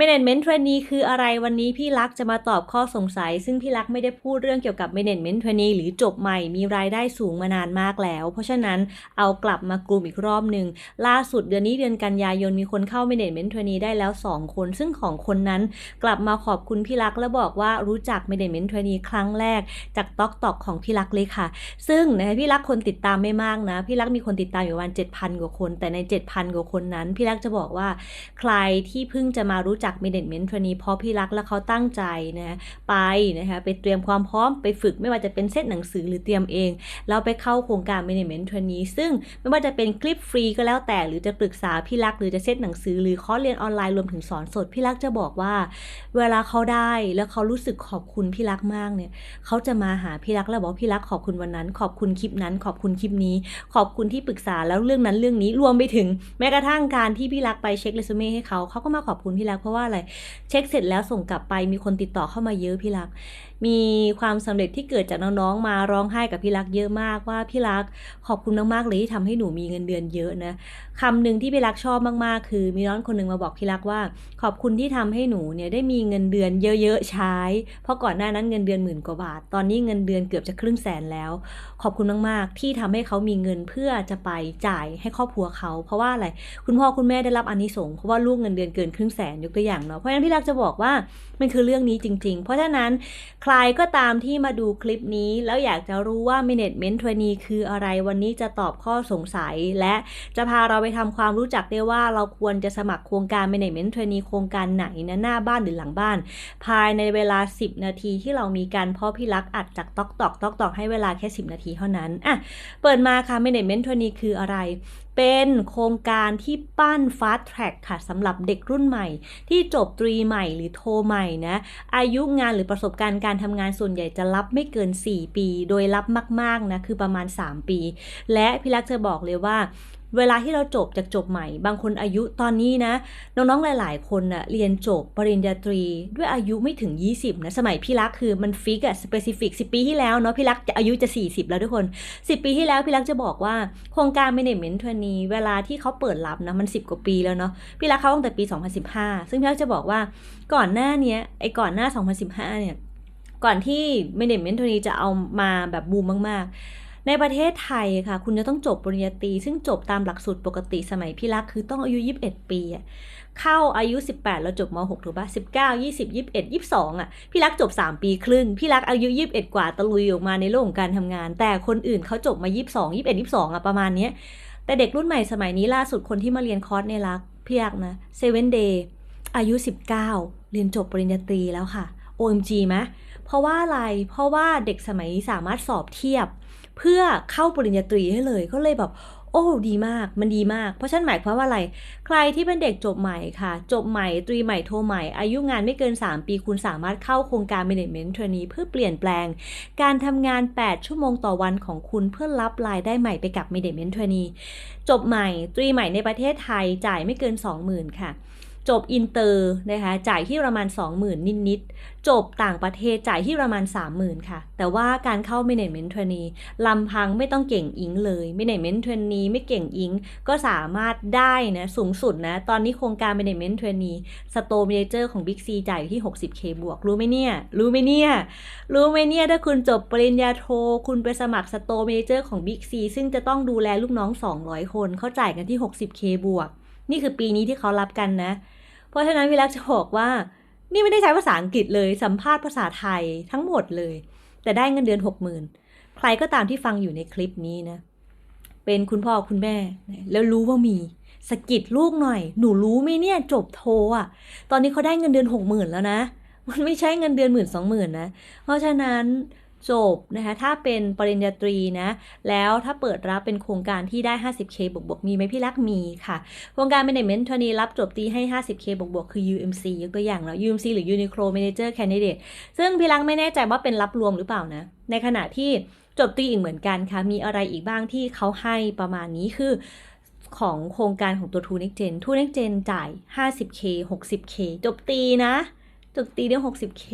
Management Trainee คืออะไรวันนี้พี่รักจะมาตอบข้อสงสัย ซึ่งพี่รักไม่ได้พูดเรื่องเกี่ยวกับ Management Trainee หรือจบใหม่มีรายได้สูงมานานมากแล้ว เพราะฉะนั้นเอากลับมากลุ่มอีกรอบหนึ่งล่าสุดเดือนนี้เดือนกันยายนมีคนเข้า Management Trainee ได้แล้ว 2 คน ซึ่งของคนนั้นกลับมาขอบคุณพี่รักและบอกว่ารู้จัก Management Trainee ครั้งแรกจากต็อกตอกของพี่รักเลยค่ะ ซึ่งนะพี่รักคนติดตามไม่มากนะพี่รักมีคนติดตามอยู่ประมาณ7,000 กว่าคน แต่ใน 7,000 กว่าคนนั้น พี่รักจะบอกว่าใครที่เพิ่งจะมารู้จัก Management Trainee เพราะพี่รักและเขาตั้งใจนะไปนะคะไปเตรียมความพร้อมไปฝึกไม่ว่าจะเป็นเซตหนังสือหรือเตรียมเองแล้วไปเข้าโครงการ Management Trainee ซึ่งไม่ว่าจะเป็นคลิปฟรีก็แล้วแต่หรือจะปรึกษาพี่รักหรือจะเซตหนังสือ หรือคอร์สเรียนออนไลน์รวมถึงสอนสดพี่รักจะบอกว่า เวลาเขาได้แล้วเขารู้สึกขอบคุณพี่รักมากเนี่ยเขาจะมาหาพี่รักแล้วบอกพี่รักขอบคุณวันนั้น ขอบคุณคลิปนั้น ขอบคุณคลิปนี้ ขอบคุณที่ปรึกษาแล้วเรื่องนั้นเรื่องนี้รวมไปถึงแม้กระทั่งการที่พี่รักไปเช็คเรซูเม่ให้เขาเขาก็มาขอบคุณพี่รักเพราะว่าอะไร เช็คเสร็จแล้วส่งกลับไปมีคนติดต่อเข้ามาเยอะพี่รัก มีความสำเร็จที่เกิดจากน้องๆ มาร้องไห้กับพี่รักเยอะมากว่าพี่รักขอบคุณมากๆเลยที่ทำให้หนูมีเงินเดือนเยอะนะคำหนึ่งที่พี่รักชอบมากๆ คือมีน้องคนหนึ่งมาบอกพี่รักว่า ขอบคุณที่ทำให้หนูเนี่ยได้มีเงินเดือนเยอะๆใช้ เพราะก่อนหน้านั้นเงินเดือนหมื่นกว่าบาท ตอนนี้เงินเดือนเกือบจะครึ่งแสนแล้ว ขอบคุณมากๆ ที่ทำให้เขามีเงินเพื่อจะไปจ่ายให้ครอบครัวเขา เพราะว่าอะไรคุณพ่อคุณแม่ได้รับอานิสงส์เพราะว่าลูกเงินเดือนเกินครึ่งแสนยกตัวอย่างเนาะเพราะฉะนั้นพี่รักจะบอกว่ามันคือเรื่องนี้จริง ๆ เพราะฉะนั้นใครก็ตามที่มาดูคลิปนี้ แล้วอยากจะรู้ว่า Management Trainee คืออะไรวันนี้จะตอบข้อสงสัย และจะพาเราไปทำความรู้จักได้ว่าเราควรจะสมัครโครงการ Management Trainee โครงการไหนนะหน้าบ้านหรือหลังบ้าน ภายในเวลา 10 นาทีที่เรามีการพราะพี่รักอัดจากตอกตอกตอกตอกให้เวลาแค่ 10 นาทีเท่านั้นอะเปิดมาค่ะ Management Trainee คืออะไร เป็นโครงการที่ปั้น Fast Track ค่ะสำหรับเด็กรุ่นใหม่ ที่จบตรีใหม่หรือโทใหม่นะอายุงานหรือประสบการณ์การทำงานส่วนใหญ่จะรับไม่เกิน 4 ปี โดยรับมากๆนะคือประมาณ 3 ปี และพี่รักจะบอกเลยว่า เวลาที่เราจบจากจบใหม่ บางคนอายุตอนนี้นะ น้องๆหลาย ๆ คนนะเรียนจบปริญญาตรีด้วยอายุไม่ถึง 20นะสมัยพี่รักคือมันฟิกอะสเปซิฟิก10ปีที่แล้วเนาะพี่รักจะอายุจะ 40 แล้วทุกคน 10 ปีที่แล้วพี่รักจะบอกว่าโครงการ Management Trainee เวลาที่เขาเปิดรับนะมัน 10 กว่าปีแล้วเนาะพี่รักเข้าตั้งแต่ปี 2015 ซึ่งพี่รักจะบอกว่าก่อนหน้านี้ไอ้ก่อนหน้า 2015เนี่ยก่อนที่ Management Trainee จะเอามาแบบบูมมากๆ ในประเทศไทยค่ะ คุณจะต้องจบปริญญาตรีซึ่งจบตามหลักสูตรปกติสมัยพี่รักคือต้องอายุ 21 ปีอะเข้าอายุ 18 แล้วจบม .6 ถูกปะ19 20 21 22 อะ พี่รักจบ 3 ปีครึ่ง พี่รักอายุ 21 กว่าตะลุยออกมาในโลกของการทำงาน แต่คนอื่นเขาจบมา 22 21 22 อะ ประมาณนี้แต่เด็กรุ่นใหม่สมัยนี้ล่าสุดคนที่มาเรียนคอร์สในรักพี่รักนะเซเว่นเดย์อายุ 19 เรียนจบปริญญาตรีแล้วค่ะ OMG ไหมเพราะว่าอะไรเพราะว่าเด็กสมัยนี้สามารถสอบเทียบ เพื่อเข้าปริญญาตรีให้เลยก็เลยแบบโอ้ดีมากมันดีมาก เพราะฉันหมายความว่าอะไร ใครที่เป็นเด็กจบใหม่ค่ะ จบใหม่ตรีใหม่โทใหม่ อายุงานไม่เกิน 3 ปีคุณสามารถเข้าโครงการ Management Trainee เพื่อเปลี่ยนแปลง การทำงาน 8 ชั่วโมงต่อวันของคุณเพื่อรับรายได้ใหม่ไปกับ Management Trainee จบใหม่ตรีใหม่ในประเทศไทยจ่ายไม่เกิน 20,000 ค่ะ จบอินเตอร์นะคะจ่ายที่ประมาณ 20,000 นิดๆจบต่างประเทศจ่ายที่ประมาณ 30,000 ค่ะ แต่ว่าการเข้า Management Trainee ลำพังไม่ต้องเก่งอิงเลย Management Trainee ไม่เก่งอิง ก็สามารถได้นะสูงสุดนะ ตอนนี้โครงการ Management Trainee Store Manager ของ Big C จ่ายอยู่ที่ 60k บวก รู้ไหมเนี่ย รู้ไหมเนี่ย รู้ไหมเนี่ย ถ้าคุณจบปริญญาโท คุณไปสมัคร Store Manager ของ Big C ซึ่งจะต้องดูแลลูกน้อง 200 คนเขาจ่ายกันที่ 60k บวก นี่คือปีนี้ที่เขารับกันนะ เพราะฉะนั้นพี่รักจะบอกว่า นี่ไม่ได้ใช้ภาษาอังกฤษเลยสัมภาษณ์ภาษาไทยทั้งหมดเลย แต่ได้เงินเดือนหกหมื่นใครก็ตามที่ฟังอยู่ในคลิปนี้นะ เป็นคุณพ่อคุณแม่ แล้วรู้ว่ามีสกิดลูกหน่อย หนูรู้ไหมเนี่ยจบโทอะ ตอนนี้เขาได้เงินเดือนหกหมื่นแล้วนะ มันไม่ใช่เงินเดือนหมื่นสองหมื่นนะ เพราะฉะนั้น จบนะคะถ้าเป็นปริญญาตรีนะแล้วถ้าเปิดรับเป็นโครงการที่ได้ 50k บวกบวกๆมีไหมพี่รักมีค่ะ โครงการ Management t r a i n e รับจบตีให้ 50k บวกบวกๆคือ UMC ยกตัวอย่างแล้ว UMC หรือ Uniqlo Manager Candidate ซึ่งพี่รักไม่แน่ใจว่าเป็นรับรวมหรือเปล่านะ ในขณะที่จบตีอีกเหมือนกันค่ะ มีอะไรอีกบ้างที่เขาให้ประมาณนี้คือของโครงการของตัว True Next Gen True Next Gen จ่าย 50k 60k จบตีนะ ถูกตรีด้ 60k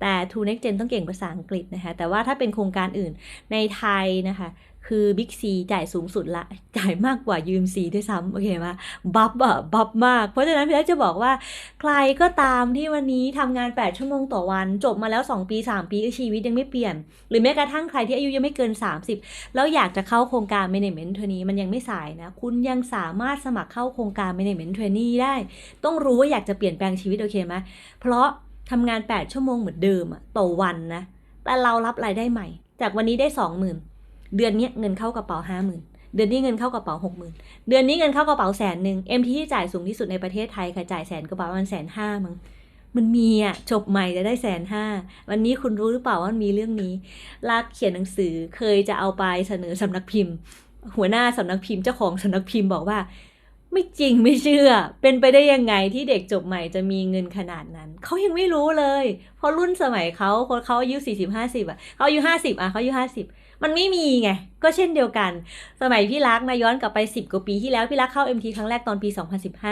แต่ True Next Gen ต้องเก่งภาษาอังกฤษนะคะ แต่ว่าถ้าเป็นโครงการอื่นในไทยนะคะ คือบิ๊กซีจ่ายสูงสุดละ จ่ายมากกว่ายืมซีด้วยซ้ำโอเคไหมบัฟอะบัฟมาก เพราะฉะนั้นพี่แจ๊คจะบอกว่า ใครก็ตามที่วันนี้ทำงาน 8 ชั่วโมงต่อวัน จบมาแล้ว 2 ปี 3 ปีชีวิตยังไม่เปลี่ยน หรือแม้กระทั่งใครที่อายุยังไม่เกิน 30 แล้วอยากจะเข้าโครงการ Management Trainee มันยังไม่สายนะ คุณยังสามารถสมัครเข้าโครงการ Management Trainee ได้ ต้องรู้ว่าอยากจะเปลี่ยนแปลงชีวิตโอเคไหมเพราะทำงาน 8 ชั่วโมงเหมือนเดิมอะต่อวันนะแต่เรารับรายได้ใหม่ จากวันนี้ได้ 20,000 เดือนนี้เงินเข้ากระเป๋า50,000เดือนนี้เงินเข้ากระเป๋า60,000เดือนนี้เงินเข้ากระเป๋าแสนหนึ่ง MT ที่จ่ายสูงที่สุดในประเทศไทยค่ะจ่ายแสนกระเป๋ามันแสนห้ามั้งมันมีอะจบใหม่จะได้แสนห้าวันนี้คุณรู้หรือเปล่าว่ามันมีเรื่องนี้รักเขียนหนังสือเคยจะเอาไปเสนอสำนักพิมพ์ หัวหน้าสำนักพิมพ์เจ้าของสำนักพิมพ์บอกว่า ไม่จริงไม่เชื่อ เป็นไปได้ยังไงที่เด็กจบใหม่จะมีเงินขนาดนั้นเขายังไม่รู้เลย เพราะรุ่นสมัยเขาคนเขาอายุสี่สิบห้าสิบอะเขาอายุห้าสิบอะเขาอายุห้าสิบ มันไม่มีไง ก็เช่นเดียวกัน สมัยพี่รักนะย้อนกลับไป 10 กว่าปีที่แล้ว พี่รักเข้า MT ครั้งแรกตอนปี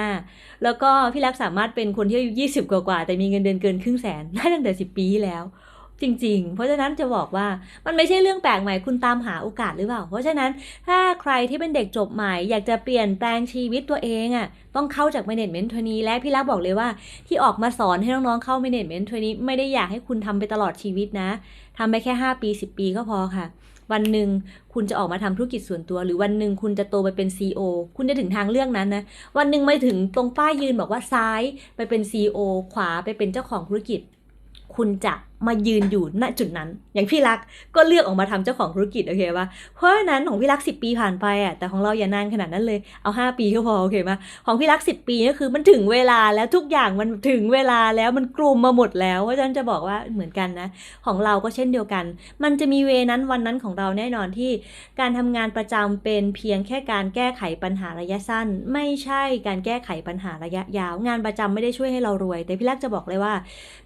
2015 แล้วก็พี่รักสามารถเป็นคนที่อายุ 20 กว่าๆแต่มีเงินเดือนเกินครึ่งแสนได้ตั้งแต่ 10 ปีที่แล้ว จริง ๆ เพราะฉะนั้นจะบอกว่ามันไม่ใช่เรื่องแปลกใหม่คุณตามหาโอกาสหรือเปล่า เพราะฉะนั้นถ้าใครที่เป็นเด็กจบใหม่ อยากจะเปลี่ยนแปลงชีวิตตัวเองอะ่ะต้องเข้าจาก management t r a i n e และพี่รักบอกเลยว่า ที่ออกมาสอนให้น้องๆเข้า management t r a i n e ไม่ได้อยากให้คุณทำไปตลอดชีวิตนะทำไปแค่ 5 ปี 10 ปีก็พอค่ะ วันหนึ่งคุณจะออกมาทำธุรกิจส่วนตัว หรือวันหนึ่งคุณจะโตไปเป็น c ีอคุณจะถึงทางเลือกนั้นนะ วันหนึ่งไม่ถึงตรงป้ายยืนบอกว่าซ้ายไปเป็น c ีอขวาไปเป็นเจ้าของธุรกิจ คุณจะ มายืนอยู่ณจุดนั้น อย่างพี่รักก็เลือกออกมาทำเจ้าของธุรกิจโอเคปะเพราะฉะนั้นของพี่รักสิปีผ่านไปอะแต่ของเราอย่านานขนาดนั้นเลยเอา 5 ปีก็พอโอเคปะของพี่รักสิปีก็คือมันถึงเวลาแล้วทุกอย่างมันถึงเวลาแล้วมันกลุ่มมาหมดแล้วเพราะฉะนั้นจะบอกว่าเหมือนกันนะ ของเราก็เช่นเดียวกัน มันจะมีเวนั้นวันนั้นของเราแน่นอนที่ การทำงานประจำเป็นเพียงแค่การแก้ไขปัญหาระยะสั้น ไม่ใช่การแก้ไขปัญหาระยะยาว งานประจำไม่ได้ช่วยให้เรารวย แต่พี่รักจะบอกเลยว่า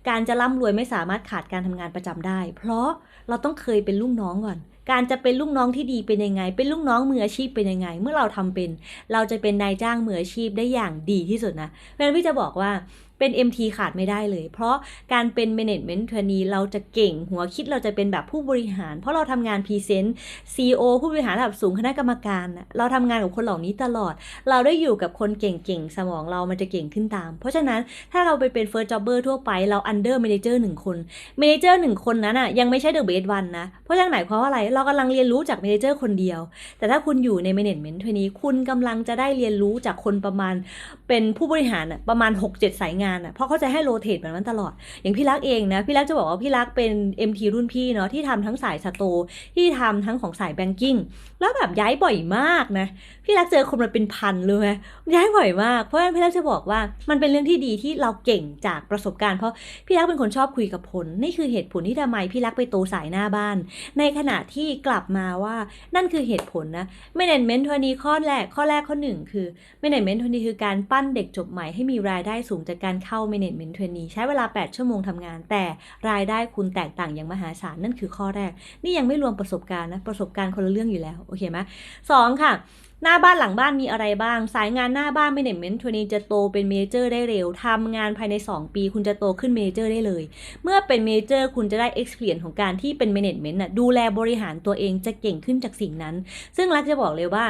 การจะร่ำรวยไม่สามารถขาดการทำงานประจำได้ เพราะเราต้องเคยเป็นลูกน้องก่อน การจะเป็นลูกน้องที่ดีเป็นยังไง เป็นลูกน้องมืออาชีพเป็นยังไง เมื่อเราทำเป็น เราจะเป็นนายจ้างมืออาชีพได้อย่างดีที่สุดนะเพราะฉะนั้นพี่จะบอกว่าเป็น MT ขาดไม่ได้เลย เพราะการเป็น Management Trainee เราจะเก่ง หัวคิดเราจะเป็นแบบผู้บริหาร เพราะเราทำงานพรีเซนต์ CEO ผู้บริหารระดับสูงคณะกรรมการ เราทำงานกับคนเหล่านี้ตลอด เราได้อยู่กับคนเก่งๆ สมองเรามันจะเก่งขึ้นตาม เพราะฉะนั้นถ้าเราไปเป็น First Jobber ทั่วไปเรา Under Manager หนึ่งคน Manager หนึ่งคนนั้นอะยังไม่ใช่ The Best One นะ เพราะฉะนั้นหมายความว่าอะไร เรากำลังเรียนรู้จาก Manager คนเดียว แต่ถ้าคุณอยู่ใน Management Trainee คุณกำลังจะได้เรียนรู้จากคนประมาณเป็นผู้บริหารประมาณ 6-7 สายงานอะเพราะเขาจะให้โรเตทแบบนั้นตลอด อย่างพี่รักเองนะ พี่รักจะบอกว่าพี่รักเป็น MT รุ่นพี่เนาะที่ทำทั้งสายสโตที่ทำทั้งของสายแบงกิ้งแล้วแบบย้ายบ่อยมากนะ พี่รักเจอคนมาเป็นพันเลยย้ายบ่อยมาก เพราะฉะนั้นพี่รักจะบอกว่ามันเป็นเรื่องที่ดีที่เราเก่งจากประสบการณ์เพราะพี่รักเป็นคนชอบคุยกับผลนี่คือเหตุผลที่ทำไมพี่รักไปโตสายหน้าบ้าน ในขณะที่กลับมาว่านั่นคือเหตุผลนะ Management ทัวนี้ข้อแรกข้อแรกข้อหนึ่งคือ Management ทัวนี้คือการปั้นเด็กจบใหม่ให้มีรายได้สูงจากการเข้า Management ทัวนี้ใช้เวลา 8 ชั่วโมงทำงาน แต่รายได้คุณแตกต่างอย่างมหาศาลนั่นคือข้อแรก นี่ยังไม่รวมประสบการณ์นะประสบการณ์คนละเรื่องอยู่แล้วโอเคไหมสองค่ะหน้าบ้านหลังบ้านมีอะไรบ้าง สายงานหน้าบ้าน Management ทัวนี้จะโตเป็นเมเจอร์ได้เร็วทำงานภายใน 2 ปี คุณจะโตขึ้นเมเจอร์ได้เลย เมื่อเป็นเมเจอร์คุณจะได้ experience ของการที่เป็น Management น่ะดูแลบริหารตัวเองจะเก่งขึ้นจากสิ่งนั้น ซึ่งรักจะบอกเลยว่า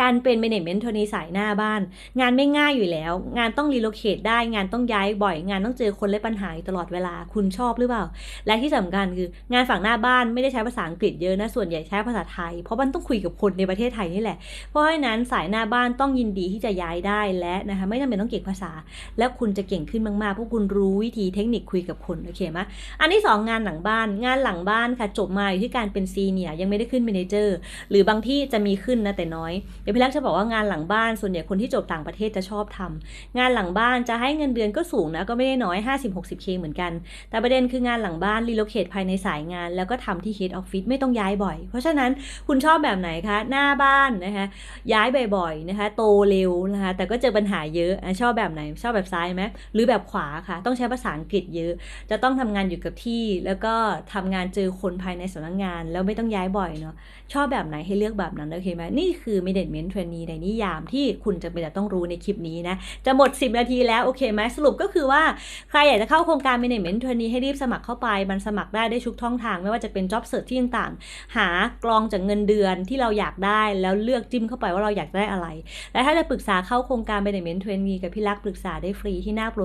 การเป็น management โทนีสายหน้าบ้าน งานไม่ง่ายอยู่แล้ว งานต้องรีโลเคทได้ งานต้องย้ายบ่อย งานต้องเจอคนและปัญหาตลอดเวลา คุณชอบหรือเปล่า และที่สำคัญคืองานฝั่งหน้าบ้านไม่ได้ใช้ภาษาอังกฤษเยอะนะ ส่วนใหญ่ใช้ภาษาไทย เพราะมันต้องคุยกับคนในประเทศไทยนี่แหละ เพราะฉะนั้นสายหน้าบ้านต้องยินดีที่จะย้ายได้และนะคะไม่จำเป็นต้องเก่งภาษา แล้วคุณจะเก่งขึ้นมากๆเพราะคุณรู้วิธีเทคนิคคุยกับคนโอเคไหมอันที่สองงานหลังบ้าน งานหลังบ้านค่ะจบมาอยู่ที่การเป็นซีเนียยังไม่ได้ขึ้นเมเนเจอร์หรือบางที่จะมีขึ้นนะแต่น้อยดี๋ยวพี่ลักจะบอกว่างานหลังบ้านส่วนใหญ่คนที่จบต่างประเทศจะชอบทำงานหลังบ้านจะให้เงินเดือนก็สูงนะก็ไม่ได้น้อย 50-60k เหมือนกัน แต่ประเด็นคืองานหลังบ้านรีโลเคทภายในสายงาน แล้วก็ทำที่ Head Office ไม่ต้องย้ายบ่อย เพราะฉะนั้นคุณชอบแบบไหนคะ หน้าบ้านนะคะย้ายบ่อยๆนะคะโตเร็วนะคะแต่ก็เจอปัญหาเยอะอะชอบแบบไหนชอบแบบซ้ายไหมหรือแบบขวาค่ะ ต้องใช้ภาษาอังกฤษเยอะ จะต้องทำงานอยู่กับที่ แล้วก็ทำงานเจอคนภายในสำนักงาน แล้วไม่ต้องย้ายบ่อยเนาะชอบแบบไหนให้เลือกแบบนั้นโอเคไหมนี่คือ Management Management Trainee ในนิยามที่คุณจะเป็นจะต้องรู้ในคลิปนี้นะ จะหมด 10 นาทีแล้วโอเคไหมสรุปก็คือว่าใครอยากจะเข้าโครงการ Management Trainee ให้รีบสมัครเข้าไป มันสมัครได้ได้ทุกช่องทาง ไม่ว่าจะเป็น Job Search ที่ต่างๆ หากรองจากเงินเดือนที่เราอยากได้แล้วเลือกจิ้มเข้าไปว่าเราอยากได้อะไร และถ้าจะปรึกษาเข้าโครงการ Management Trainee กับพี่ลักษ์ปรึกษาได้ฟรีที่หน้าโปร